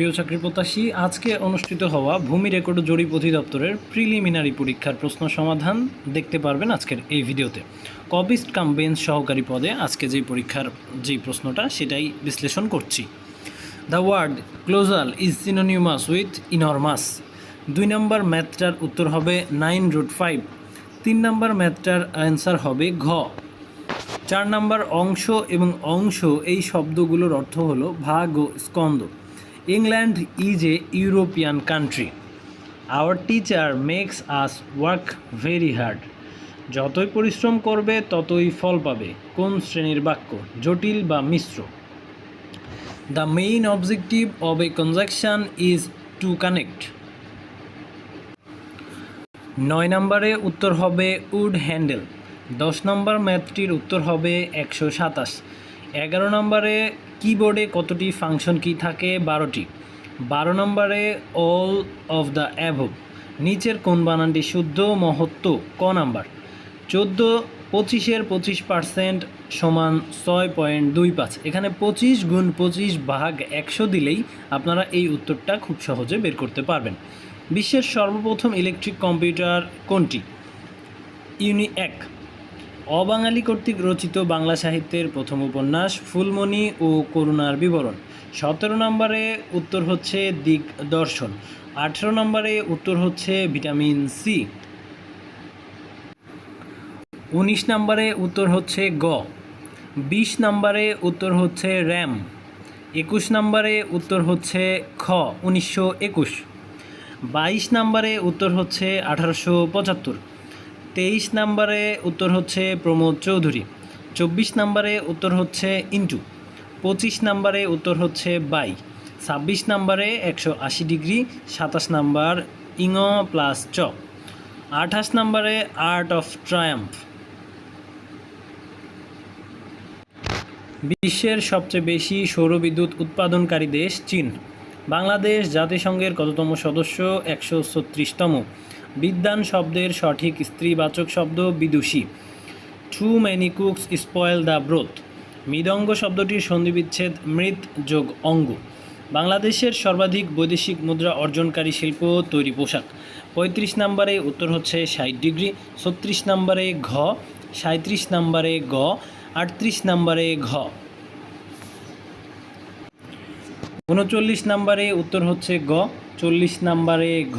প্রিয় চাকরি প্রত্যাশী, আজকে অনুষ্ঠিত হওয়া ভূমি রেকর্ড জরিপ অধিদপ্তরের প্রিলিমিনারি পরীক্ষার প্রশ্ন সমাধান দেখতে পারবেন আজকের এই ভিডিওতে। কবিস্ট কাম বেঞ্চ সহকারী পদে আজকে যেই পরীক্ষার যেই প্রশ্নটা, সেটাই বিশ্লেষণ করছি। The word colossal is synonymous with enormous. দুই নম্বর ম্যাথটার উত্তর হবে নাইন রুট ফাইভ। তিন নম্বর ম্যাথটার অ্যান্সার হবে ঘ। চার নম্বর অংশ এবং অংশ এই শব্দগুলোর অর্থ হলো ভাগ ও Skanda England is a European country our teacher makes us work very hard যতই পরিশ্রম করবে, ততই ফল পাবে। কোন শ্রেণির বাক্য? জটিল বা মিশ্র? The main objective of a conjunction is to connect নয় নম্বরে উত্তর হবে উড হ্যান্ডেল দশ নম্বর ম্যাথটির উত্তর হবে একশো সাতাশ। এগারো নম্বরে কিবোর্ডে কতটি ফাংশন কি থাকে? বারোটি। বারো নম্বরে অল অফ দ্য অ্যাভব নিচের কোন বানানটি শুদ্ধ, মহত্ব, ক নাম্বার? চোদ্দ, পঁচিশের পঁচিশ পার্সেন্ট সমান ছয় পয়েন্ট দুই পাঁচ। এখানে পঁচিশ গুণ পঁচিশ ভাগ একশো দিলেই আপনারা এই উত্তরটা খুব সহজে বের করতে পারবেন। বিশ্বের সর্বপ্রথম ইলেকট্রিক কম্পিউটার কোনটি? ইউনি এক। অবাঙালি কর্তৃক রচিত বাংলা সাহিত্যের প্রথম উপন্যাস ফুলমণি ও করুণার বিবরণ। সতেরো নম্বরে উত্তর হচ্ছে দিক দর্শন। আঠেরো নম্বরে উত্তর হচ্ছে ভিটামিন সি। উনিশ নম্বরে উত্তর হচ্ছে গ। বিশ নম্বরে উত্তর হচ্ছে র্যাম। একুশ নম্বরে উত্তর হচ্ছে খ, উনিশশো একুশ। বাইশ নম্বরে উত্তর হচ্ছে আঠারোশো পঁচাত্তর। তেইশ নম্বরে উত্তর হচ্ছে প্রমোদ চৌধুরী, চব্বিশ নম্বরে উত্তর হচ্ছে ইন্টু, পঁচিশ নম্বরে উত্তর হচ্ছে বাই, ছাব্বিশ নম্বরে একশো আশি ডিগ্রি, সাতাশ নাম্বার ইং প্লাস চ, আঠাশ নম্বরে আর্ট অফ ট্রায়াম্ফ। বিশ্বের সবচেয়ে বেশি সৌরবিদ্যুৎ উৎপাদনকারী দেশ চীন, বাংলাদেশ জাতিসংঘের কততম সদস্য, একশো ছত্রিশতম। বিদ্যান শব্দের সঠিক স্ত্রীবাচক শব্দ বিদুষী। Too many cooks spoil the broth মৃদঙ্গ শব্দটির সন্ধিবিচ্ছেদ মৃত যোগ অঙ্গ। বাংলাদেশের সর্বাধিক বৈদেশিক মুদ্রা অর্জনকারী শিল্প তৈরি পোশাক। পঁয়ত্রিশ নম্বরে উত্তর হচ্ছে ষাট ডিগ্রি, ছত্রিশ নম্বরে ঘ সাঁত্রিশ নম্বরে গ, আটত্রিশ নম্বরে ঘ। উনচল্লিশ নম্বরে উত্তর হচ্ছে গ, চল্লিশ নম্বরে ঘ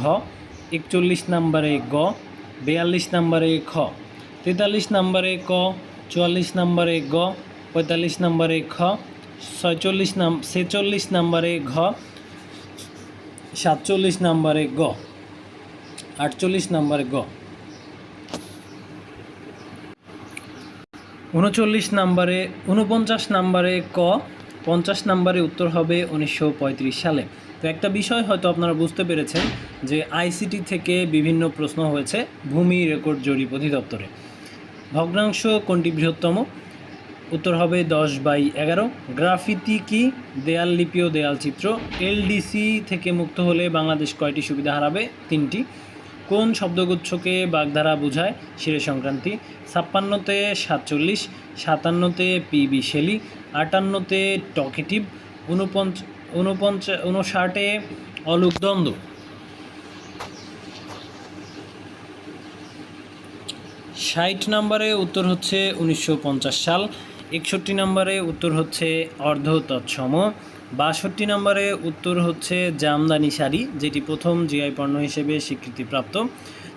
একচল্লিশ নম্বরে গ, বিয়াল্লিশ নম্বরে খ, তেতাল্লিশ নম্বরে ক, চুয়াল্লিশ নম্বরে গ, পঁয়তাল্লিশ নম্বরে খ, ছয়চল্লিশ নাম, ছেচল্লিশ নম্বরে ঘ, সাতচল্লিশ নম্বরে গ, আটচল্লিশ নম্বরে গ। উনচল্লিশ নম্বরে, উনপঞ্চাশ নম্বরে ক, পঞ্চাশ নম্বরে উত্তর হবে উনিশশো পঁয়ত্রিশ সালে। তো একটা বিষয় হয়তো আপনারা বুঝতে পেরেছেন যে আইসিটি থেকে বিভিন্ন প্রশ্ন হয়েছে ভূমি রেকর্ড জরিপ অধিদপ্তরে। ভগ্নাংশ কোনটি বৃহত্তম? উত্তর হবে দশ বাই এগারো। গ্রাফিতি কি? দেয়াল লিপি ও দেয়াল চিত্র। এলডিসি থেকে মুক্ত হলে বাংলাদেশ কয়টি সুবিধা হারাবে? তিনটি। কোন শব্দগুচ্ছকে বাগধারা বোঝায়? শিরে সংক্রান্তি। ছাপ্পান্নতে সাতচল্লিশ, সাতান্নতে পিবি শেলি, আটান্নতে টকেটিভ উনপঞ্চ উনপঞ্চ উনষাটে অলোকদ্বন্দ্ব। ষাট নম্বরে উত্তর হচ্ছে উনিশশো পঞ্চাশ সাল, একষট্টি নম্বরে উত্তর হচ্ছে অর্ধ তৎসম বাষট্টি নম্বরে উত্তর হচ্ছে জামদানি শাড়ি, যেটি প্রথম জিআই পণ্য হিসেবে স্বীকৃতিপ্রাপ্ত।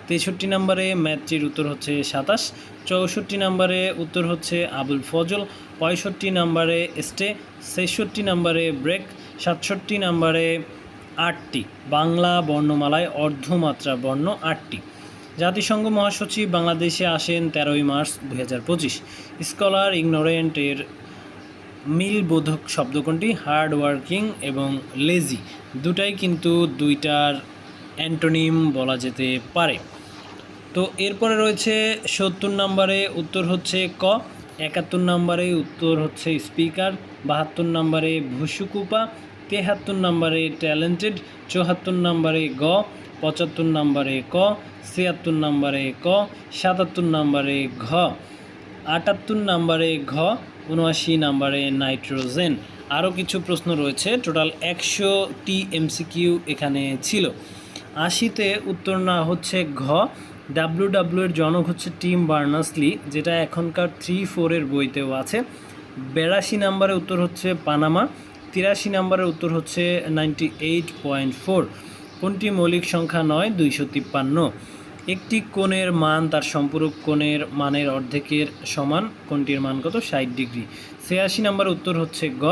তেষট্টি নম্বরে ম্যাথটির উত্তর হচ্ছে সাতাশ, চৌষট্টি নম্বরে উত্তর হচ্ছে আবুল ফজল, পঁয়ষট্টি নম্বরে স্টে ছেষট্টি নম্বরে ব্রেক, সাতষট্টি নম্বরে আটটি। বাংলা বর্ণমালায় অর্ধমাত্রা বর্ণ আটটি। জাতিসংঘ মহাসচিব বাংলাদেশে আসেন তেরোই মার্চ দুই হাজার পঁচিশ। স্কলার ইগনোরেন্টের মিল বোধক শব্দ কোনটি হার্ড ওয়ার্কিং এবং লেজি। দুটাই কিন্তু দুইটার অ্যান্টোনিম বলা যেতে পারে। তো এরপরে রয়েছে সত্তর নম্বরে উত্তর হচ্ছে ক, একাত্তর নম্বরে উত্তর হচ্ছে স্পিকার, বাহাত্তর নম্বরে ভুসুকুপা, তেহাত্তর নম্বরে ট্যালেন্টেড, চুয়াত্তর নম্বরে গ, পঁচাত্তর নম্বরে ক, ছিয়াত্তর নম্বরে ক, সাতাত্তর নম্বরে ঘ, আটাত্তর নম্বরে ঘ, উনআশি নম্বরে নাইট্রোজেন। আরও কিছু প্রশ্ন রয়েছে, টোটাল একশোটি এমসিকিউ এখানে ছিল। আশিতে উত্তর না হচ্ছে ঘ। ডাব্লিউ ডাব্লিউ এর জনক হচ্ছে টিম বার্নাসলি যেটা এখনকার থ্রি ফোরের বইতেও আছে। বেরাশি নাম্বারে উত্তর হচ্ছে পানামা, তিরাশি নাম্বারের উত্তর হচ্ছে নাইনটি এইট পয়েন্ট ফোর কোনটি মৌলিক সংখ্যা নয়? দুইশো তিপ্পান্ন। একটি কোণের মান তার সম্পূরক কোণের মানের অর্ধেকের সমান, কোনটির মান কত? ষাট ডিগ্রি। ছিয়াশি নাম্বার উত্তর হচ্ছে গ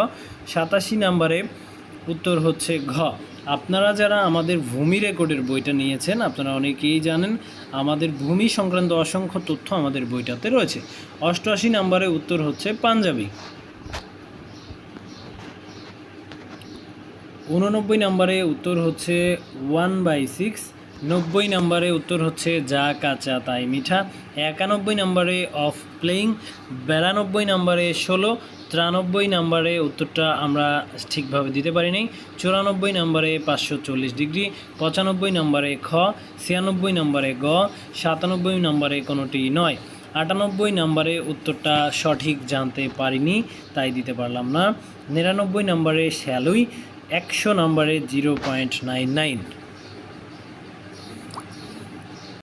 সাতাশি নাম্বারে উত্তর হচ্ছে ঘ। আপনারা যারা আমাদের ভূমি রেকর্ডের বইটা নিয়েছেন, আপনারা অনেকেই জানেন আমাদের ভূমি সংক্রান্ত অসংখ্য তথ্য আমাদের বইটাতে রয়েছে। অষ্টআশি নাম্বারে উত্তর হচ্ছে পাঞ্জাবি। উননব্বই নম্বরে উত্তর হচ্ছে ওয়ান বাই সিক্স। নব্বই নম্বরে উত্তর হচ্ছে যা কাঁচা তাই মিঠা। একানব্বই নম্বরে অফ প্লেয়িং। বিরানব্বই নম্বরে ষোলো। তিরানব্বই নম্বরে উত্তরটা আমরা ঠিকভাবে দিতে পারিনি। চুরানব্বই নম্বরে পাঁচশো চল্লিশ ডিগ্রি, পঁচানব্বই নম্বরে খ, ছিয়ানব্বই নম্বরে গ, সাতানব্বই নম্বরে কোনোটি নয়। আটানব্বই নম্বরে উত্তরটা সঠিক জানতে পারিনি, তাই দিতে পারলাম না। নিরানব্বই নম্বরে শ্যালুই, একশো নম্বরে জিরো পয়েন্ট নাইন নাইন।